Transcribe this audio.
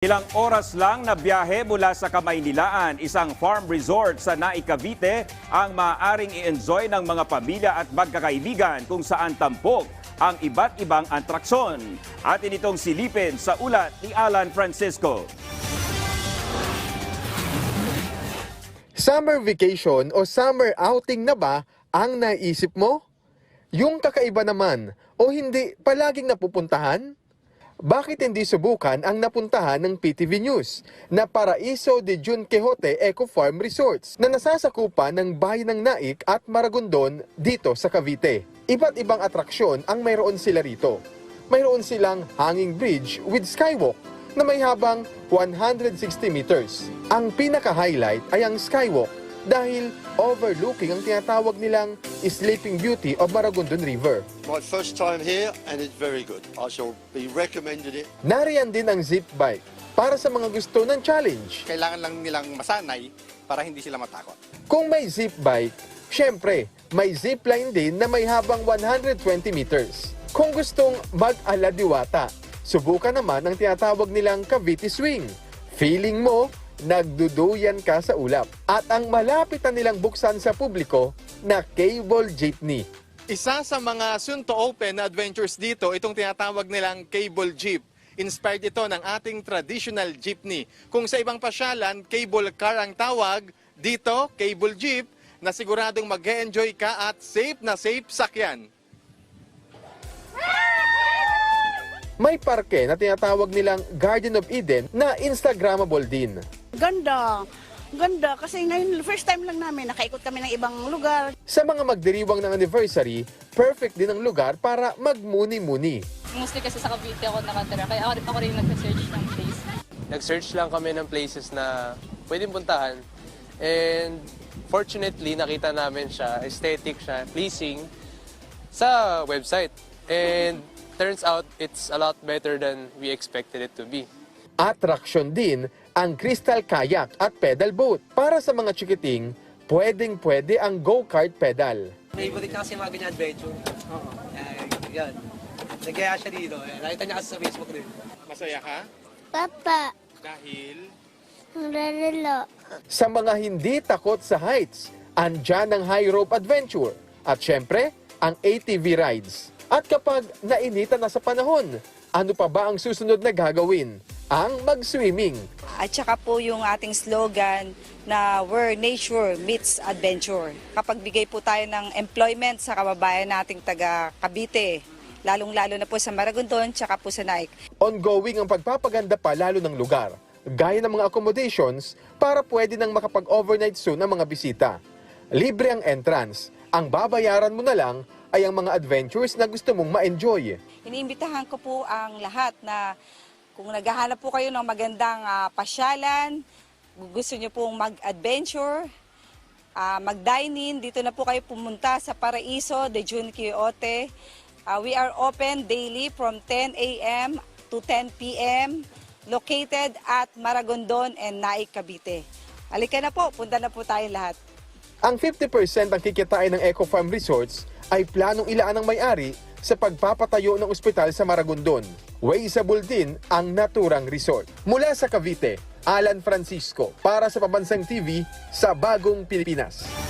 Ilang oras lang na biyahe mula sa Kamaynilaan, isang farm resort sa Naik, Cavite ang maaaring i-enjoy ng mga pamilya at magkakaibigan kung saan tampok ang iba't ibang atraksyon. At initong silipin sa ulat ni Alan Francisco. Summer vacation o summer outing na ba ang naisip mo? Yung kakaiba naman o hindi palaging napupuntahan? Bakit hindi subukan ang napuntahan ng PTV News na Paraiso de Jun Quixote Eco Farm Resorts na nasasakupan ng bayan ng Naik at Maragondon dito sa Cavite? Iba't ibang atraksyon ang mayroon sila rito. Mayroon silang hanging bridge with skywalk na may habang 160 meters. Ang pinaka-highlight ay ang skywalk dahil overlooking ang tinatawag nilang Sleeping Beauty of Maragondon River. My first time here and it's very good. I shall be recommended it. Nariyan din ang zip bike para sa mga gusto ng challenge. kailangan lang nilang masanay para hindi sila matakot. Kung may zip bike, syempre, may zip line din na may habang 120 meters. Kung gustong mag-aladiwata, subukan naman ang tinatawag nilang Cavite Swing. Feeling mo, nagduduyan ka sa ulap. At ang malapit na nilang buksan sa publiko na cable jeepney. Isa sa mga soon to open na adventures dito, itong tinatawag nilang cable jeep. Inspired ito ng ating traditional jeepney. Kung sa ibang pasyalan, cable car ang tawag, dito, cable jeep, na siguradong mag enjoy ka at safe na safe sakyan. May parke na tinatawag nilang Garden of Eden na Instagrammable din. Ganda. Ganda. Kasi ngayon, first time lang namin, nakaikot kami ng ibang lugar. Sa mga magdiriwang ng anniversary, perfect din ang lugar para magmuni-muni. Mostly kasi sa Cavite ako nakatira, kaya ako, ako rin nag-search ng place. nag-search lang kami ng places na pwedeng puntahan. And fortunately, nakita namin siya, aesthetic siya, pleasing sa website. And turns out, it's a lot better than we expected it to be. Attraction din ang crystal kayak at pedal boat. Para sa mga chikiting, pwedeng pwede ang go-kart pedal. Favorite kasi yung mga ganyan adventure. Oo. Uh, yan. Nagkaya siya dito. Eh. Nakita niya kasi sa Facebook din. Masaya ka? Papa, Dahil? nalalo. Sa mga hindi takot sa heights, andyan ang high rope adventure. At syempre, ang ATV rides. At kapag nainitan na sa panahon, ano pa ba ang susunod na gagawin? Ang mag-swimming. At saka po yung ating slogan na where nature meets adventure. Kapag bigay po tayo ng employment sa kababayan nating taga Cavite, lalong-lalo na po sa Maragondon, tsaka po sa Naik. Ongoing ang pagpapaganda pa lalo ng lugar, gaya ng mga accommodations para pwede nang makapag-overnight soon ang mga bisita. Libre ang entrance. Ang babayaran mo na lang ay ang mga adventures na gusto mong ma-enjoy. Iniimbitahan ko po ang lahat na kung naghahanap po kayo ng magandang ah, pasyalan, gusto nyo pong mag-adventure, ah, mag-dine-in, dito na po kayo pumunta sa Paraiso de Jun Quixote. Ah, we are open daily from 10 a.m. to 10 p.m. located at Maragondon and Naik, Cavite. Halika na po, punta na po tayo lahat. Ang 50% ang kikitain ng Eco Farm Resorts ay planong ilaan ng may-ari sa pagpapatayo ng ospital sa Maragondon. Waysable din ang naturang resort. Mula sa Cavite, Alan Francisco para sa Pabansang TV sa Bagong Pilipinas.